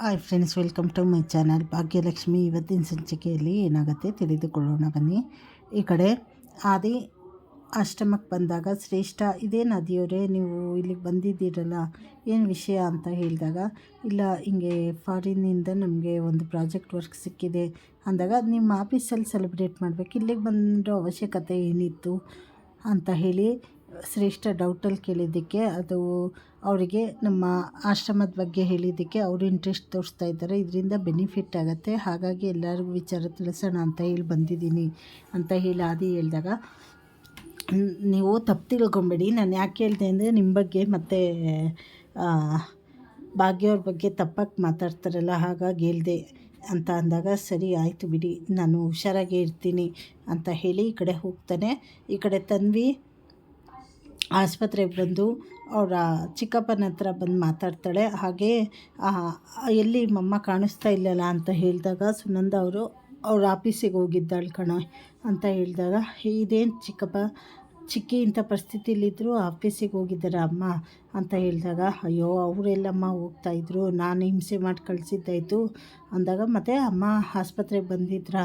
Hi friends, welcome to my channel. Bhagyalakshmi ಇವತ್ತಿನ ಸಂಚಿಕೆಯಲ್ಲಿ ಏನಾಗುತ್ತೆ ತಿಳಿದುಕೊಳ್ಳೋಣ ಬನ್ನಿ. ಈ ಕಡೆ ಆದಿ ಅಷ್ಟಮಕ್ಕೆ ಬಂದಾಗ, ಶ್ರೇಷ್ಠ ಇದೇನು ಆದಿಯವರೇ ನೀವು ಇಲ್ಲಿಗೆ ಬಂದಿದ್ದೀರಲ್ಲ, ಏನು ವಿಷಯ ಅಂತ ಹೇಳಿದಾಗ, ಇಲ್ಲ, ಹಿಂಗೆ ಫಾರಿನ್ನಿಂದ ನಮಗೆ ಒಂದು ಪ್ರಾಜೆಕ್ಟ್ ವರ್ಕ್ ಸಿಕ್ಕಿದೆ ಅಂದಾಗ, ನಿಮ್ಮ ಆಫೀಸಲ್ಲಿ ಸೆಲೆಬ್ರೇಟ್ ಮಾಡಬೇಕು, ಇಲ್ಲಿಗೆ ಬಂದೋ ಅವಶ್ಯಕತೆ ಏನಿತ್ತು ಅಂತ ಹೇಳಿ ಶ್ರೇಷ್ಠ ಡೌಟಲ್ಲಿ ಕೇಳಿದ್ದಕ್ಕೆ ಅದು ಅವರಿಗೆ ನಮ್ಮ ಆಶ್ರಮದ ಬಗ್ಗೆ ಹೇಳಿದ್ದಕ್ಕೆ ಅವರು ಇಂಟ್ರೆಸ್ಟ್ ತೋರಿಸ್ತಾ ಇದ್ದಾರೆ. ಇದರಿಂದ ಬೆನಿಫಿಟ್ ಆಗುತ್ತೆ. ಹಾಗಾಗಿ ಎಲ್ಲರಿಗೂ ವಿಚಾರ ತಿಳಿಸೋಣ ಅಂತ ಹೇಳಿ ಬಂದಿದ್ದೀನಿ ಅಂತ ಹೇಳಿ ಆದಿ ಹೇಳಿದಾಗ, ನೀವು ತಪ್ಪು ತಿಳ್ಕೊಬೇಡಿ. ನಾನು ಯಾಕೆ ಹೇಳ್ದೆ ಅಂದರೆ ನಿಮ್ಮ ಬಗ್ಗೆ ಮತ್ತು ಭಾಗ್ಯವ್ರ ಬಗ್ಗೆ ತಪ್ಪಾಗಿ ಮಾತಾಡ್ತಾರಲ್ಲ, ಹಾಗಾಗಿ ಹೇಳಿದೆ ಅಂತ ಅಂದಾಗ, ಸರಿ ಆಯಿತು ಬಿಡಿ, ನಾನು ಹುಷಾರಾಗೇ ಇರ್ತೀನಿ ಅಂತ ಹೇಳಿ ಈ ಕಡೆ ಹೋಗ್ತಾನೆ. ಈ ಕಡೆ ತನ್ವಿ ಆಸ್ಪತ್ರೆಗೆ ಬಂದು ಅವರ ಚಿಕ್ಕಪ್ಪನ ಹತ್ರ ಬಂದು ಮಾತಾಡ್ತಾಳೆ. ಹಾಗೆ ಎಲ್ಲಿ ಮಮ್ಮ ಕಾಣಿಸ್ತಾ ಇಲ್ಲಲ್ಲ ಅಂತ ಹೇಳಿದಾಗ ಸುನಂದ ಅವರು, ಅವ್ರ ಆಫೀಸಿಗೆ ಹೋಗಿದ್ದಾಳೆ ಕಣ ಅಂತ ಹೇಳಿದಾಗ, ಇದೇನು ಚಿಕ್ಕಪ್ಪ ಚಿಕ್ಕಿ ಇಂಥ ಪರಿಸ್ಥಿತಿಯಲ್ಲಿದ್ದರು ಆಫೀಸಿಗೆ ಹೋಗಿದ್ದಾರೆ, ಅಮ್ಮ ಅಂತ ಹೇಳಿದಾಗ, ಅಯ್ಯೋ, ಅವರೆಲ್ಲಮ್ಮ ಹೋಗ್ತಾಯಿದ್ರು ನಾನು ಹಿಂಸೆ ಮಾಡಿ ಕಳಿಸಿದ್ದಾಯಿತು ಅಂದಾಗ, ಮತ್ತೆ ಅಮ್ಮ ಆಸ್ಪತ್ರೆಗೆ ಬಂದಿದ್ರಾ?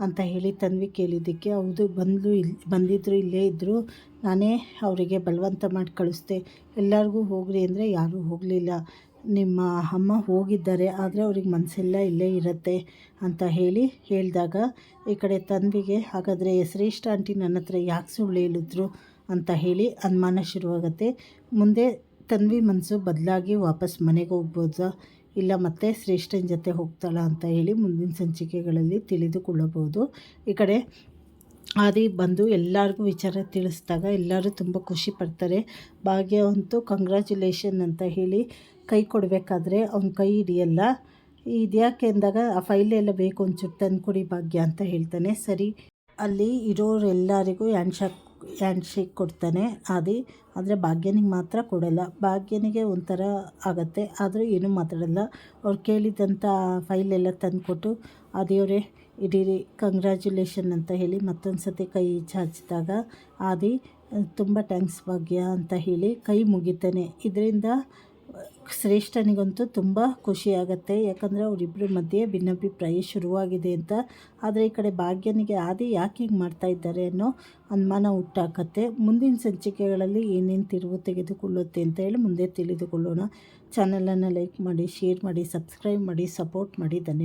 ಅಂತ ಹೇಳಿ ತನ್ವಿ ಕೇಳಿದ್ದಕ್ಕೆ, ಹೌದು ಬಂದು ಇಲ್ಲಿ ಬಂದಿದ್ದರು ಇಲ್ಲೇ ಇದ್ದರು ನಾನೇ ಅವರಿಗೆ ಬಲವಂತ ಮಾಡಿ ಕಳಿಸ್ದೆ. ಎಲ್ಲರಿಗೂ ಹೋಗ್ರಿ ಅಂದರೆ ಯಾರೂ ಹೋಗಲಿಲ್ಲ. ನಿಮ್ಮ ಅಮ್ಮ ಹೋಗಿದ್ದಾರೆ, ಆದರೆ ಅವ್ರಿಗೆ ಮನಸ್ಸೆಲ್ಲ ಇಲ್ಲೇ ಇರುತ್ತೆ ಅಂತ ಹೇಳಿ ಹೇಳಿದಾಗ, ಈ ಕಡೆ ತನ್ವಿಗೆ, ಹಾಗಾದರೆ ಶ್ರೇಷ್ಠ ಆಂಟಿ ನನ್ನ ಹತ್ರ ಯಾಕೆ ಸುಳ್ಳು ಹೇಳಿದ್ರು ಅಂತ ಹೇಳಿ ಅನುಮಾನ ಶುರುವಾಗುತ್ತೆ. ಮುಂದೆ ತನ್ವಿ ಮನಸ್ಸು ಬದಲಾಗಿ ವಾಪಸ್ ಮನೆಗೆ ಹೋಗ್ಬೋದಾ, ಇಲ್ಲ ಮತ್ತೆ ಶ್ರೇಷ್ಠನ ಜೊತೆ ಹೋಗ್ತಾಳ ಅಂತ ಹೇಳಿ ಮುಂದಿನ ಸಂಚಿಕೆಗಳಲ್ಲಿ ತಿಳಿದುಕೊಳ್ಳಬಹುದು. ಈ ಕಡೆ ಆದಿ ಬಂದು ಎಲ್ಲರಿಗೂ ವಿಚಾರ ತಿಳಿಸಿದಾಗ ಎಲ್ಲರೂ ತುಂಬ ಖುಷಿ ಪಡ್ತಾರೆ. ಭಾಗ್ಯ ಅಂತೂ ಕಂಗ್ರ್ಯಾಚುಲೇಷನ್ ಅಂತ ಹೇಳಿ ಕೈ ಕೊಡಬೇಕಾದ್ರೆ ಅವ್ನ ಕೈ ಹಿಡಿಯಲ್ಲ. ಇದ್ಯಾಕೆ ಅಂದಾಗ, ಆ ಫೈಲ್ ಎಲ್ಲ ಬೇಕು ಒಂಚೂರು ತಂದು ಕೊಡಿ ಭಾಗ್ಯ ಅಂತ ಹೇಳ್ತಾನೆ. ಸರಿ, ಅಲ್ಲಿ ಇರೋರೆಲ್ಲರಿಗೂ ಹ್ಯಾಂಡ್ ಶಾಕ್ ಹ್ಯಾಂಡ್ ಶೇಕ್ ಕೊಡ್ತಾನೆ ಆದಿ. ಆದರೆ ಭಾಗ್ಯನಿಗೆ ಮಾತ್ರ ಕೊಡಲ್ಲ. ಭಾಗ್ಯನಿಗೆ ಒಂಥರ ಆಗುತ್ತೆ. ಆದರೂ ಏನೂ ಮಾತಾಡಲ್ಲ. ಅವ್ರು ಕೇಳಿದಂಥ ಫೈಲ್ ಎಲ್ಲ ತಂದು ಇಡೀರಿ ಕಂಗ್ರ್ಯಾಚುಲೇಷನ್ ಅಂತ ಹೇಳಿ ಮತ್ತೊಂದು ಸತಿ ಕೈ ಚಾಚಿದಾಗ, ಆದಿ, ತುಂಬ ಟ್ಯಾಂಕ್ಸ್ ಭಾಗ್ಯ ಅಂತ ಹೇಳಿ ಕೈ ಮುಗಿತಾನೆ. ಇದರಿಂದ, ಶ್ರೇಷ್ಠನಿಗಂತೂ ತುಂಬ ಖುಷಿಯಾಗತ್ತೆ ಯಾಕಂದರೆ ಅವರಿಬ್ಬರ ಮಧ್ಯೆ ಭಿನ್ನಾಭಿಪ್ರಾಯ ಶುರುವಾಗಿದೆ ಅಂತ. ಆದರೆ ಈ ಕಡೆ ಭಾಗ್ಯನಿಗೆ, ಆದಿ, ಯಾಕೆ ಹೀಗೆ ಮಾಡ್ತಾ ಇದ್ದಾರೆ? ಅನ್ನೋ ಅನುಮಾನ ಹುಟ್ಟಾಕತ್ತೆ. ಮುಂದಿನ ಸಂಚಿಕೆಗಳಲ್ಲಿ ಏನೇನು ತಿರುವು ತೆಗೆದುಕೊಳ್ಳುತ್ತೆ ಅಂತ ಹೇಳಿ ಮುಂದೆ ತಿಳಿದುಕೊಳ್ಳೋಣ. ಚಾನಲನ್ನು ಲೈಕ್ ಮಾಡಿ, ಶೇರ್ ಮಾಡಿ, ಸಬ್ಸ್ಕ್ರೈಬ್ ಮಾಡಿ, ಸಪೋರ್ಟ್ ಮಾಡಿ. ಧನ್ಯವಾದ.